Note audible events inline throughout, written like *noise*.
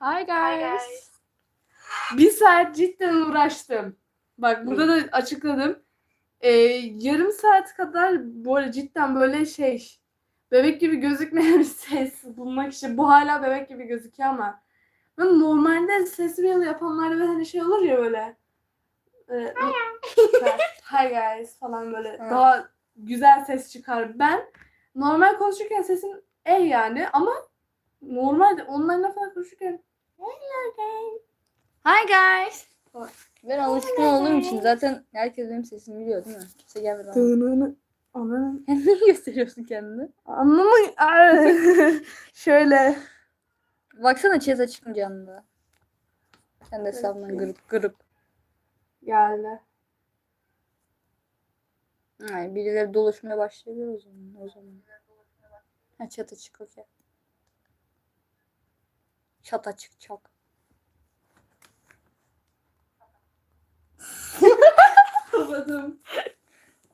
Hi guys. guys. Bir saat cidden uğraştım. Bak burada da açıkladım. Ee, yarım saat kadar böyle cidden böyle şey bebek gibi gözükmeyen bir ses bulmak için. Bu hala bebek gibi gözüküyor ama ben normalde ses real yapanlarda böyle hani şey olur ya böyle e, hi guys falan böyle Evet. daha güzel ses çıkar. Ben normal konuşurken sesim e yani ama normalde onlarla falan konuşurken Hi guys. Ben alışkın olduğum için zaten herkes benim sesimi biliyor değil mi? Kimse gelmedi ama. Ananı Kendini gösteriyorsun kendini. anlamı *laughs* şöyle Baksana chat açık mı canlı? Sen de hesabından gırıp gırıp. geldi. Yani birileri dolaşmaya başlayabilir o zaman. O zaman. Ha chat açık okey. Chat açık çak. Kapadım.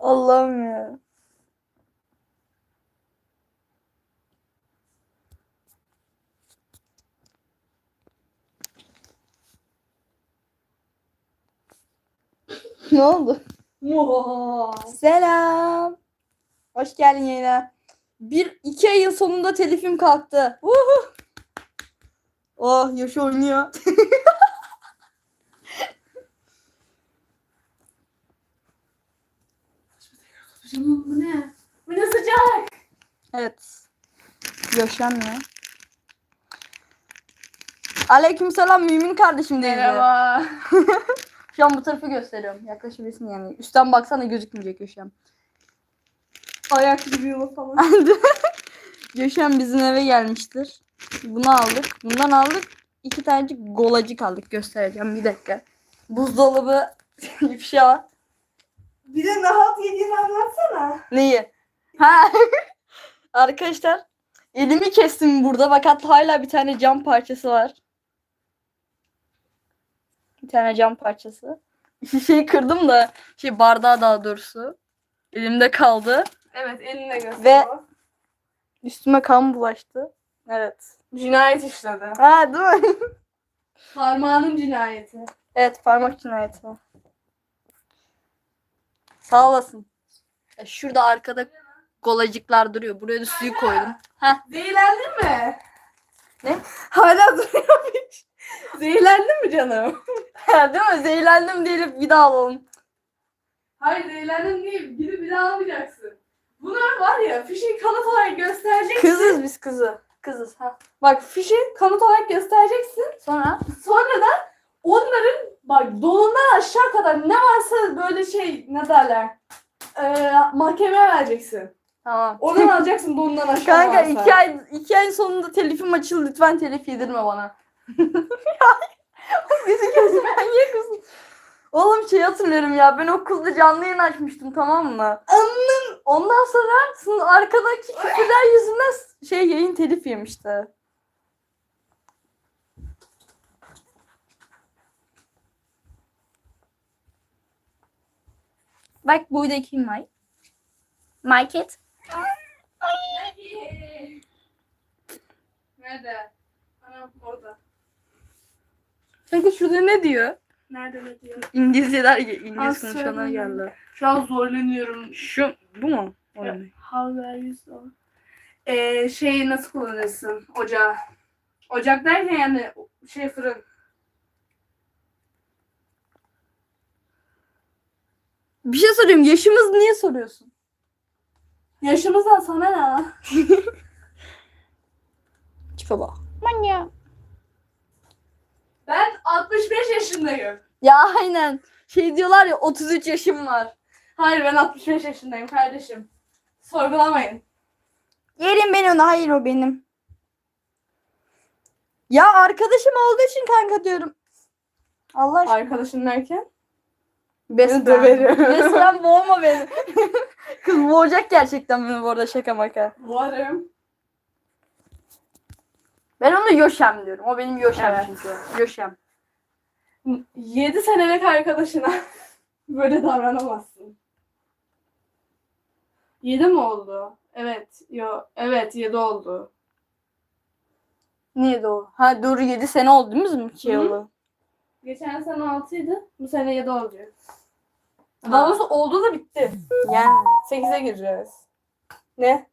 Allah'ım ya. ne oldu? Selam. Hoş geldin yayına. Bir iki ayın sonunda telifim kalktı. Uhu. Oh yaş oynuyor. Canım bu ne? Bu ne sıcak? Evet. Yaşanmıyor. Aleykümselam mümin kardeşim dedi. Merhaba. *laughs* Şu an bu tarafı gösteriyorum. Yaklaşabilirsin yani. Üstten baksana gözükmeyecek Göşem. Ayak gibi yolu falan. *laughs* Göşem bizim eve gelmiştir. Bunu aldık. Bundan aldık. İki tanecik golacık aldık. Göstereceğim bir dakika. Buzdolabı *laughs* ifşa. Bir de ne halt yediğini anlatsana. Neyi? Ha. *laughs* Arkadaşlar elimi kestim burada. Bak hatta hala bir tane cam parçası var. Bir tane cam parçası. Şişeyi kırdım da şey bardağı daha doğrusu. Elimde kaldı. Evet eline göster. Ve- Üstüme kan bulaştı. Evet. Cinayet işledi. Ha değil mi? *laughs* Parmağının cinayeti. evet parmak cinayeti. Sağ olasın. E, şurada arkada golacıklar duruyor. Buraya da suyu koydum. Heh. Zehirlendin mi? Ne? Hala duruyormuş. Zehirlendin mi canım? *laughs* değil mi? Zehirlendim diyelim bir daha alalım. Hayır zehirlendin değil. Gidip bir daha almayacaksın. Bunlar var ya fişi kanıt olarak göstereceksin. Kızız biz kızı. Kızız. Ha. Bak fişi kanıt olarak göstereceksin. Sonra Sonra da onların bak donundan aşağı kadar ne varsa böyle şey ne derler. Ee, mahkemeye vereceksin. tamam. Oradan *laughs* alacaksın donundan aşağı Kanka varsa. iki ay, iki ay sonunda telifim açıl lütfen telif yedirme bana. *laughs* Bizi gözü manyak mısın? Oğlum şey hatırlıyorum ya ben okulda canlı yayın açmıştım tamam mı? Anın. Ondan sonra arkadaki küfürler yüzünden şey yayın telif yemişti. Bak burada kim var? My cat. Nerede? Anam orada. Kanka şurada ne diyor? Nerede ne diyor? İngilizceler, İngiliz konuşanlar geldi. Şu an zorlanıyorum. Şu, bu mu? O Evet. ne? How do I use? Ee, şeyi nasıl kullanırsın? Ocağı. Ocak derken yani şey fırın. Bir şey soruyorum. Yaşımız niye soruyorsun? Yaşımızdan sana ne? *laughs* Tipe bak. Manya. Ben 65 yaşındayım. Ya aynen. Şey diyorlar ya 33 yaşım var. Hayır ben 65 yaşındayım kardeşim. Sorgulamayın. Yerim ben onu. Hayır o benim. Ya arkadaşım olduğu için kanka diyorum. Allah aşkına. Arkadaşın derken? Best döverim. Resmen boğma beni. Kız boğacak gerçekten beni bu arada şaka maka. Varım. Ben onu Yoşem diyorum. O benim Yoşem Evet. çünkü. Yoşem. 7 senelik arkadaşına *laughs* böyle davranamazsın. 7 mi oldu? Evet. Yo, evet 7 oldu. Niye doğru? Ha doğru 7 sene oldu değil mi bizim 2 Hı hı. yılı? Geçen sene 6 idi. Bu sene 7 olacak. Daha doğrusu oldu da bitti. Yani 8'e gireceğiz. Ne?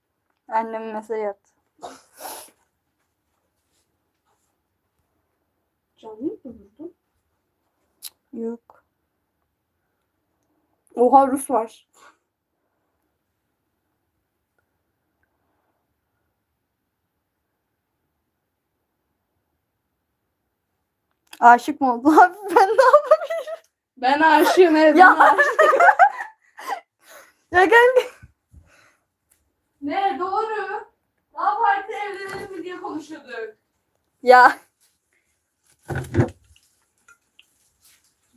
annem mesaj attı. Canlı mı buldun? Yok. Oha Rus var. Aşık mı oldun *laughs* abi? Ben de Ben aşığım evet. Ya. ben aşığım. *laughs* Ya gel. ne doğru. Daha parti evlenelim mi diye konuşuyorduk. Ya.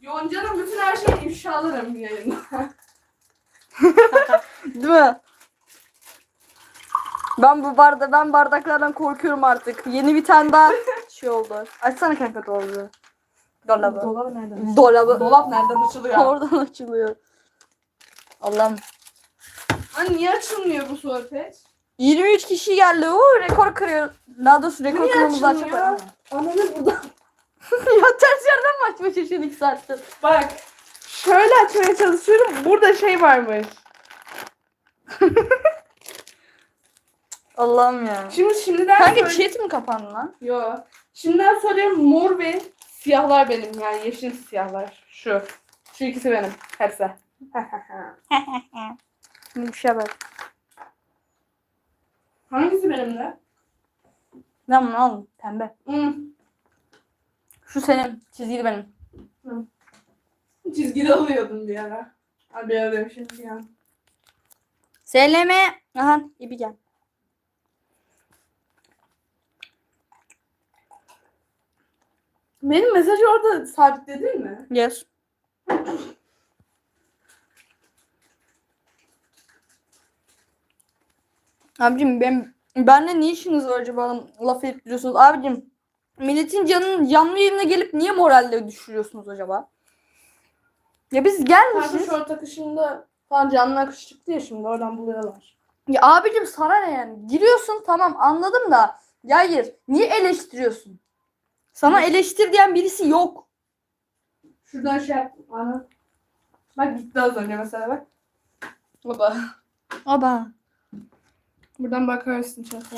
Yonca'nın bütün her şeyini ifşalarım yayında. *laughs* Değil mi? Ben bu barda ben bardaklardan korkuyorum artık. Yeni bir tane daha *laughs* şey oldu. Açsana kanka dolabı. Dolabı. Dolap nereden? Dolabı. Dolap nereden açılıyor? Oradan açılıyor. Allah'ım. Hani niye açılmıyor bu sohbet? 23 kişi geldi. Oo, rekor kırıyor. Daha doğrusu rekor Niye kırmamız açılmıyor? Ananı buradan. *laughs* ters yerden mi açma çalışıyorsun 2 saattir? Bak. Şöyle açmaya çalışıyorum. Burada şey varmış. *laughs* Allah'ım ya. Şimdi şimdiden Kanka söyle- chat mi kapandı lan? Yo. Şimdiden söylüyorum mor ve siyahlar benim yani yeşil siyahlar. Şu. Şu ikisi benim. Hepsi. *laughs* Şey bak. Hangisi benimle? Lan alın. Pembe. Hmm. Şu senin. Çizgili benim. Çizgili alıyordum bir ara. Ara demişim bir an. Seleme. Aha ibi gel. Benim mesajı orada sabitledin mi? Yes. Abicim ben benle ne işiniz var acaba laf edip duruyorsunuz? Abicim milletin canının canlı yayına gelip niye moralle düşürüyorsunuz acaba? Ya biz gelmişiz. short akışında falan canlı akış çıktı ya şimdi oradan buluyorlar. Ya abicim sana ne yani? Giriyorsun tamam anladım da. Ya hayır. Niye eleştiriyorsun? Sana eleştir diyen birisi yok. Şuradan şey yap. Ana. Bak gitti az önce mesela bak. Baba. Aba. Buradan bakarsın çata.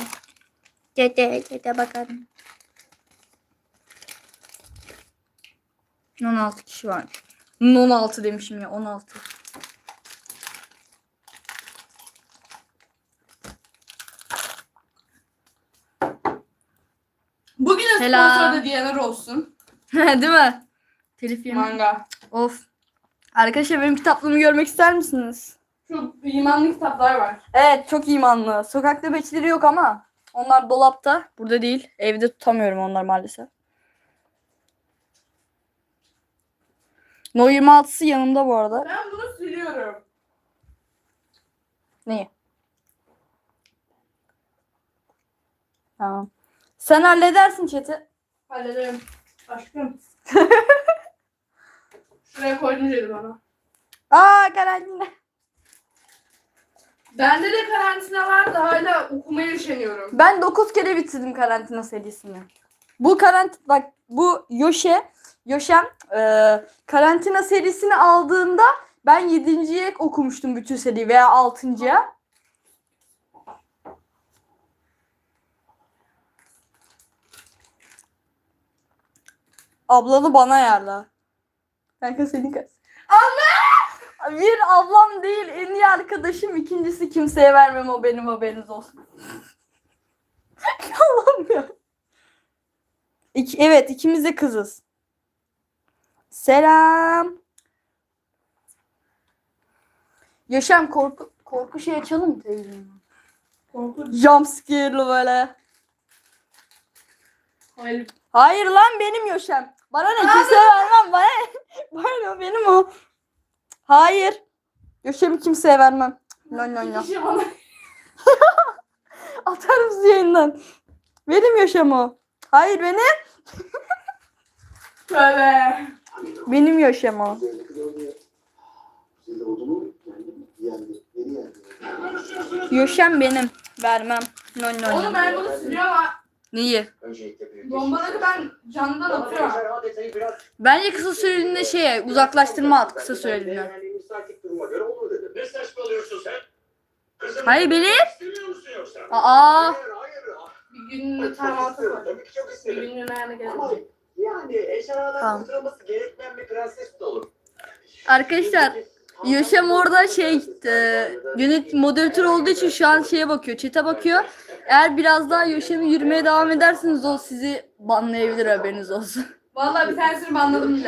Dede dede bakalım. 16 kişi var. 16 demişim ya 16. Bugün Selam. sponsor da diyenler olsun. *laughs* Değil mi? Telif yemin. Manga. Of. Arkadaşlar benim kitaplığımı görmek ister misiniz? Şu imanlı kitaplar var. Evet çok imanlı. Sokakta beçleri yok ama onlar dolapta. Burada değil. Evde tutamıyorum onlar maalesef. No 26'sı yanımda bu arada. Ben bunu siliyorum. Neyi? Tamam. Sen halledersin chat'i. Hallederim. Aşkım. *laughs* Şuraya koydum dedi bana. Aa karantina. Bende de karantina var da hala okumaya üşeniyorum. Ben 9 kere bitirdim karantina serisini. Bu karantina bak bu Yoşe Yoşem e, karantina serisini aldığında ben 7.ye okumuştum bütün seriyi veya 6.ya. Ablanı bana ayarla. Kanka senin kaç? Anne! Bir ablam değil en iyi arkadaşım. ikincisi kimseye vermem o benim haberiniz olsun. *laughs* Allah'ım ya. İki, evet ikimiz de kızız. Selam. Yaşam korku korku şey açalım mı televizyonu? Korkunç. Jumpscare'lı böyle. Hayır. Hayır lan benim Yaşam. Bana ne kimseye vermem. Bana? *laughs* Bana ne benim o. Hayır. Yaşam'ı kimseye vermem. No no no. Kişi bana *laughs* Atar mısın yayından? Benim Yaşam o. Hayır benim. Tövbe. Benim Yaşam o. Siz odunu yendi, yeni yendi. Yaşam benim. Vermem. No no Oğlum ben bunu siliyorum? Öncelikle Bombaları ben candan atıyorum. Bence kısa süreliğine şey uzaklaştırma at kısa süreliğine. Ne saçmalıyorsun sen? Kızım, Hayır benim. Aa. Bir günlüğüne timeout'u var. Bir günlüğüne ayağına geldi. Yani ejderhadan Tamam. kurtulması gerekmeyen bir prenses de olur. Arkadaşlar Yaşam orada şey e, yönet moderatör olduğu için şu an şeye bakıyor, çete bakıyor. Eğer biraz daha Yaşam'ı yürümeye devam ederseniz o sizi banlayabilir haberiniz olsun. Vallahi bir tanesini banladım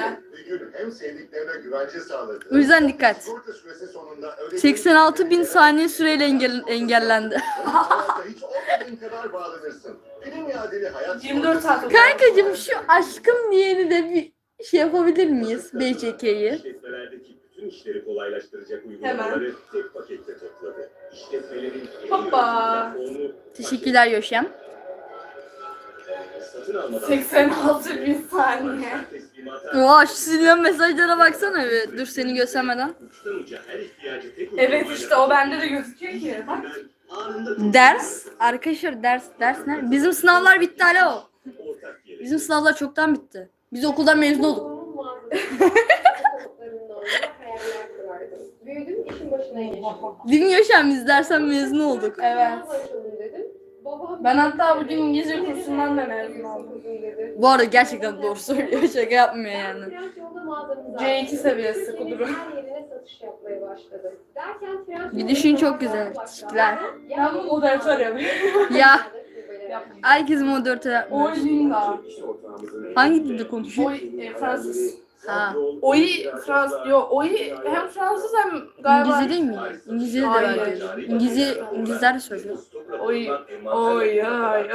gün hem sevdiklerine güvence sağladı. O yüzden dikkat. Sigorta süresi sonunda öyle 86 bin saniye süreyle engel, engellendi. Hiç olmadığın kadar bağlanırsın. Film adili hayat 24 saat. Kankacım şu aşkım diyeni de bir şey yapabilir miyiz BCK'yi? İşletmelerdeki bütün işleri kolaylaştıracak uygulamaları tek pakette topladı. İşletmelerin Hoppa. Teşekkürler almadan 86 bin saniye. Oha şu silinen mesajlara baksana bir. Dur seni göstermeden. uçtan uca her ihtiyacı tek Evet işte o bende de gözüküyor ki. Bak. Ders. Arkadaşlar ders ders ne? Bizim sınavlar bitti alo. Bizim sınavlar çoktan bitti. Biz okuldan mezun olduk. Büyüdüm işin başına geçtim. Biz dersen mezun olduk. Evet. Başladım dedim. Baba Ben hatta bugün İngilizce kursundan da mezun oldum. Bu arada gerçekten doğru söylüyor. Şaka yapmıyor yani. Trend yolda mağazamızı C2 açtık. seviyesi kuduru. Her yerine satış yapmaya başladım. Gidişin çok güzel. Teşekkürler. Ben bu moderatör yapıyorum. Ya herkes moderatör yapmış. Oy Hangi dilde konuşuyor? Oy e, Fransız. Ha. Oy Frans yo oy hem Fransız hem galiba İngilizce değil mi? İngilizce de var. İngilizce, İngilizler de söylüyor. Oy oy ay.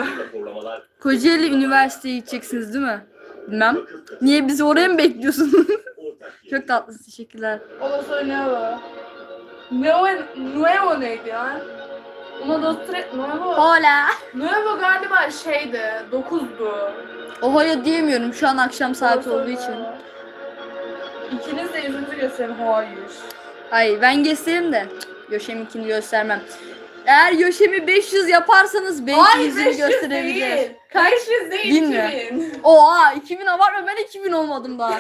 Kocaeli Üniversiteye gideceksiniz değil mi? Bilmem. Niye bizi oraya mı bekliyorsun? *laughs* Çok tatlısın teşekkürler. O da söylüyor. Nuevo, nuevo neydi lan? Uno dos tres, nuevo. Hola. Nuevo galiba şeydi, 9'du. Ohio diyemiyorum şu an akşam saat olduğu için. İkiniz de yüzünüzü gösterin. Hayır. Hayır ben gösteririm de. Yoşem'inkini göstermem. Eğer Yoşem'i 500 yaparsanız belki Hayır yüzünü 500 gösterebilir. değil. 500 değil Bin mi? 2000. Oha 2000 abartma ben 2000 olmadım daha.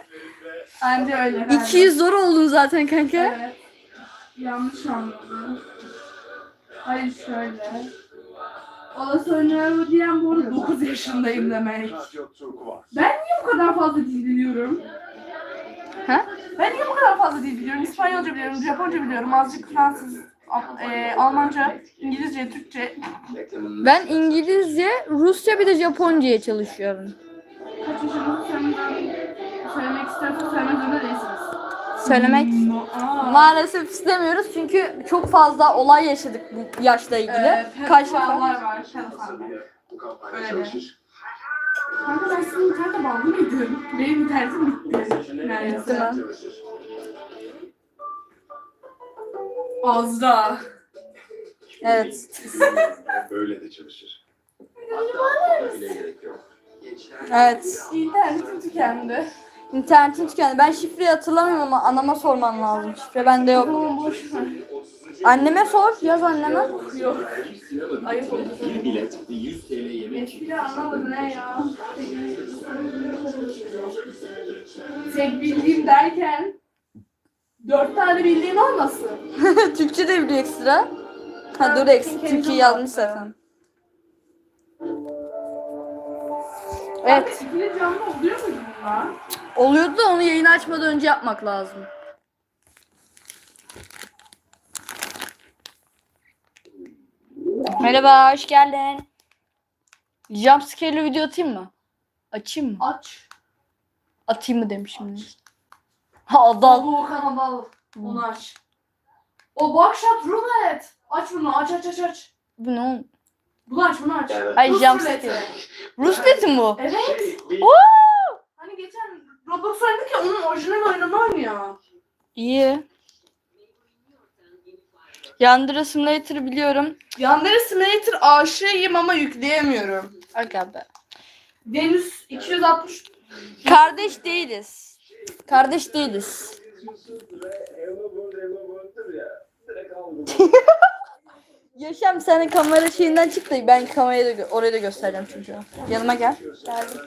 *laughs* Bence öyle. 200 zor oldun zaten kanka. Evet. Yanlış anladım. Hayır şöyle. O da söylüyor diyen bu arada 9 yaşındayım demek. Ben niye bu kadar fazla dil biliyorum? Ha? Ben niye bu kadar fazla dil biliyorum? İspanyolca biliyorum, Japonca biliyorum, azıcık Fransız, Al- e, Almanca, İngilizce, Türkçe. Ben İngilizce, Rusça bir de Japonca'ya çalışıyorum. Kaç yaşındasın söylemek istersen söylemek zorunda değilsiniz. Söylemek maalesef istemiyoruz çünkü çok fazla olay yaşadık bu yaşla ilgili. Ee, defa? var, kampanya Öyle. çalışır. Kanka ben sizin internete bağlı mıydım? Benim internetim bitti. Neredeyse. mi? Çalışır. Az daha. Evet. Böyle de çalışır. Bile gerek yok. Evet. İnternetim tükendi. İnternetim tükendi. Ben şifreyi hatırlamıyorum ama anama sorman lazım. Şifre bende yok. Tamam boş ver. Anneme sor. Yaz anneme. Yok. Ayıp oldu. Bir bilet 100 TL yemek Espri anlamadı ne ya? Tek bildiğim derken dört tane bildiğim olmasın. *laughs* Türkçe de biliyor ekstra. Ha dur eksik. Türkçe yazmış zaten. Evet. İkili canlı oluyor muydu bunlar? Oluyordu da onu yayını açmadan önce yapmak lazım. Merhaba, hoş geldin. Jumpscare'li video atayım mı? Açayım mı? Aç. Atayım mı demişim. Ha adam. Bu kanal. Onu aç. O Buckshot Roulette. Aç bunu aç aç aç aç. Bu ne oğlum? Bunu aç bunu aç. Evet. Ay Rus jumpscare. ruleti. Rus ruleti mi bu? Evet. Bir- Hani geçen Roblox oynadık ya onun orijinal oyununu oynuyor. İyi. Yandıra Simulator'ı biliyorum. Yandere Simulator aşığıyım ama yükleyemiyorum. Aga be. Venüs 260 Kardeş değiliz. Kardeş değiliz. *laughs* Yaşam sen de kamera şeyinden çık da ben kamerayı da gö- oraya da göstereceğim çocuğa. Yanıma gel. Geldim.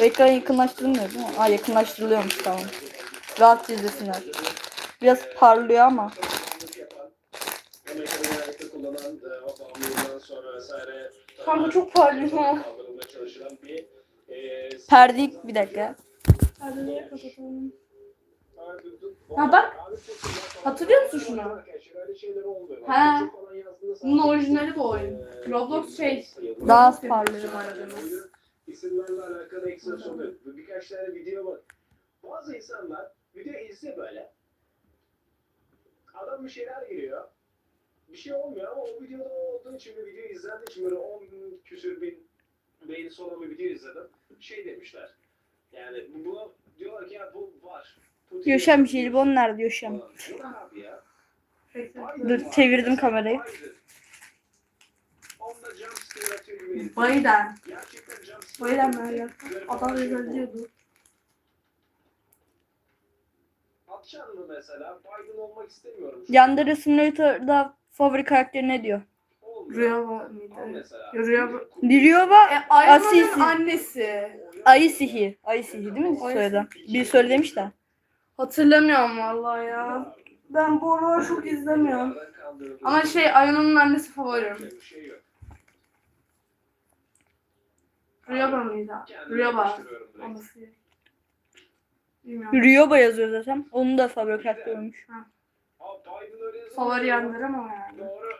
Ekran yakınlaştırılmıyor değil mi? Aa yakınlaştırılıyormuş tamam. Rahat izlesinler. Biraz parlıyor ama. Kanka çok parlıyor. e, Perdeyi bir dakika. Perdeleri kapatalım. Ha Ha bak. Hatırlıyor musun şunu? Ha. Bunun orijinali bu oyun. Roblox şey. Daha parlıyor. yapıyor aradığımız. İsimlerle alakalı ekstra soru. Birkaç tane video var. Bazı insanlar video izliyor böyle. Adam bir şeyler giriyor. Bir şey olmuyor ama o videoda o olduğu için bir video izlendiği için böyle 10 küsür bin beğenisi olan bir video izledim. Şey demişler. Yani bu diyorlar ki ya bu var. Bu Yaşam jelibon nerede Yaşam? falan. Bu ne abi ya? Dur çevirdim kamerayı. Bayden. Bayden atıyor. ver ya. Böyle Adam. Atacaksın mı mesela? Biden olmak istemiyorum. Yandere Simulator'da favori karakteri ne diyor? Olmuyor. Rüya var Al mıydı? mesela. Rüya- Liryova E, Asisi. annesi. ayı sihi. Ayı sihi değil mi söyledi? Bir söyle demiş de. Hatırlamıyorum vallahi ya. Ben bu aralar çok izlemiyorum. Ama şey Ayon'un annesi favorim. Bir şey mıydı? Kendimi Rüya var. yapıştırıyorum direkt. Annesi. Bilmiyorum. Ryoba yazıyor zaten. Onun da favori karakteri olmuş. Yazıyor. Favori yanlarım o yani. Doğru.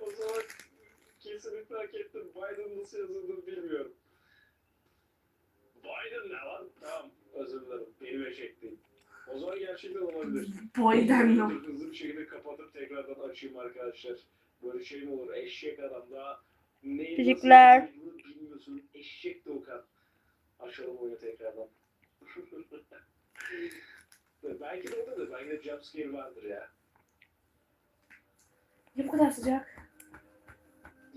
*laughs* o zaman kesinlikle hak ettim. Biden nasıl yazıldığını bilmiyorum. Biden ne lan? Tamam. Özür dilerim. Benim eşekliğim. O zaman gerçekten olabilir. Ne? Dur, Hızlı bir şekilde kapatıp tekrardan açayım arkadaşlar. Böyle şey mi olur? Eşek adam daha neyin Teşekkürler. nasıl bilmiyorsun. Eşek de Okan. Açalım oyunu tekrardan. *laughs* Belki de odadır. Belki de jumpscare vardır ya. Ne bu kadar sıcak?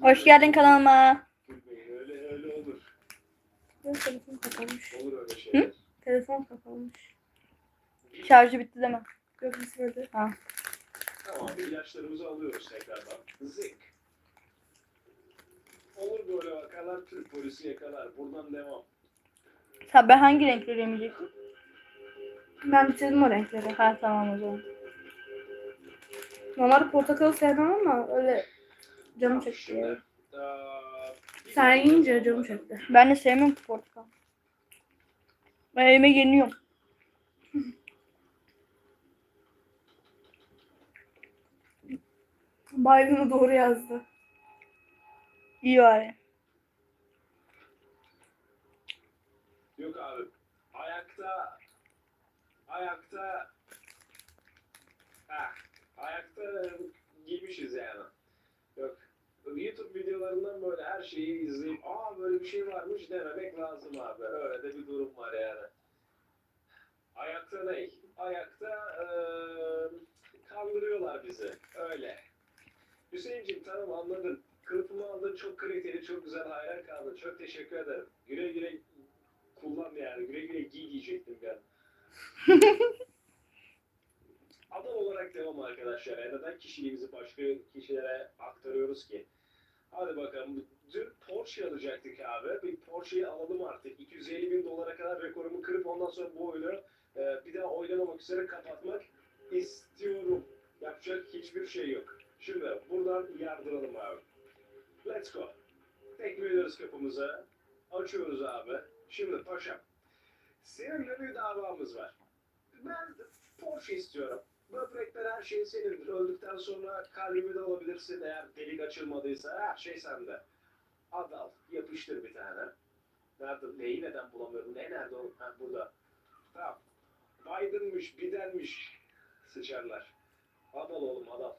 Hoş geldin kanalıma. Gülmeyin. Öyle öyle olur. Benim telefon kapanmış. Olur öyle şeyler. Telefon kapanmış. Şarjı bitti deme. Yok bitmedi. Tamam ilaçlarımızı alıyoruz tekrardan. Zik. Olur böyle vakalar Türk polisi yakalar. Buradan devam. Ha ben hangi renkleri yemeyecektim? Ben bitirdim o renkleri. Ha tamam o zaman. Normalde portakalı sevmem ama öyle canım çekti. Şimdi, ya. Sen yiyince canım çekti. Ben de sevmiyorum ki portakal. Ben elime yeniyorum. Biden'ı doğru yazdı. İyi bari. Yok abi. Ayakta ayakta ha, ayakta giymişiz yani. Yok. YouTube videolarından böyle her şeyi izleyip aa böyle bir şey varmış dememek lazım abi. Öyle de bir durum var yani. Ayakta ne? Ayakta eee kandırıyorlar bizi. Öyle. Hüseyin'cim tamam anladın. Kılıfımı aldın çok kaliteli, çok güzel hayran kaldın. Çok teşekkür ederim. Güle güle kullan yani. Güle güle giy diyecektim ben. *laughs* Adam olarak devam arkadaşlar. Yani neden kişiliğimizi başka kişilere aktarıyoruz ki? Hadi bakalım. Dün Porsche alacaktık abi. Bir Porsche'yi alalım artık. 250 bin dolara kadar rekorumu kırıp ondan sonra bu oyunu e, bir daha oynamamak üzere kapatmak istiyorum. Yapacak hiçbir şey yok. Şimdi buradan yardıralım abi. Let's go. Tekme ediyoruz kapımıza. Açıyoruz abi. Şimdi paşam. Seninle bir davamız var. Ben Porsche istiyorum. Böbrekler her şey senindir. Öldükten sonra kalbimi de alabilirsin eğer delik açılmadıysa her şey sende. Al al. Yapıştır bir tane. Nerede? Neyi neden bulamıyorum? Ne nerede o? Ha, burada. Tamam. Biden'mış, Biden'miş. Sıçarlar. Al al oğlum al al.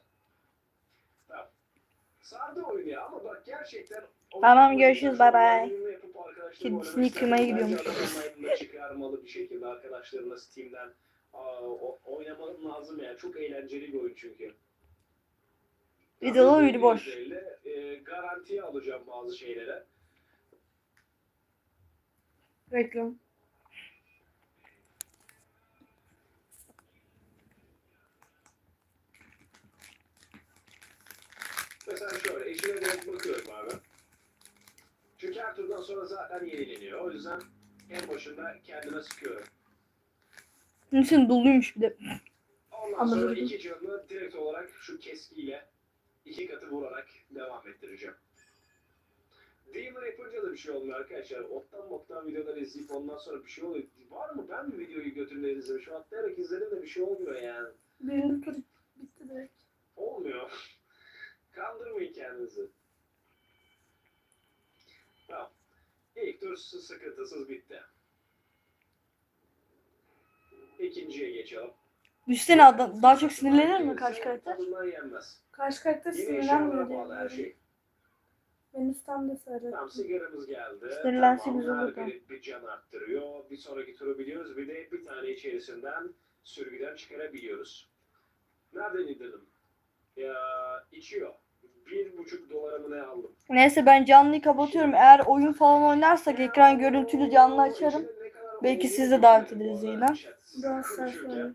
Tamam. Oyunu ya görüşürüz, bay bay. Kedisini yıkamaya gidiyormuş. Çıkarmalı bir şekilde arkadaşlarına Steam'den aa, o- oynaman lazım yani. Çok eğlenceli bir oyun çünkü. Bir dolu bir boş. %50, e, garantiye alacağım bazı şeylere. Reklam. Mesela şöyle eşine direkt bakıyorum abi. Çünkü her turdan sonra zaten yenileniyor. O yüzden en başında kendime sıkıyorum. Bunun için doluymuş bir de. Ondan Anladım. sonra iki canını direkt olarak şu keskiyle iki katı vurarak devam ettireceğim. Demon yapınca da bir şey olmuyor arkadaşlar. Ottan boktan videoları izleyip ondan sonra bir şey oluyor. Var mı? Ben mi videoyu götürmeden izlemişim? Atlayarak izledim de bir şey olmuyor yani. Birinci tur bitti direkt. Olmuyor. Kandırmayın kendinizi. Tamam. İlk tur sı- sıkıntısız bitti. İkinciye geçelim. Düşünsene adam daha çok sinirlenir mi karşı karakter? Tadından yenmez. Karşı karakter Yine bağlı her şey. Ben üstten sarı. Tamam sigaramız geldi. Sinirlense tamam, güzel her olur da. biri bir can arttırıyor. Bir sonraki turu biliyoruz. Bir de bir tane içerisinden sürgüden çıkarabiliyoruz. Nereden indirdim? Ya içiyor. Bir buçuk dolarımı ne aldım? Neyse ben canlıyı kapatıyorum. Eğer oyun falan oynarsak ekran görüntülü canlı açarım. Belki siz de davet ederiz. Daha saçma.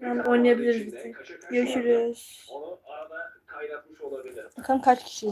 Yani oynayabiliriz bir tek. Görüşürüz. Onu arada kaynatmış olabilirim. Bakalım kaç kişi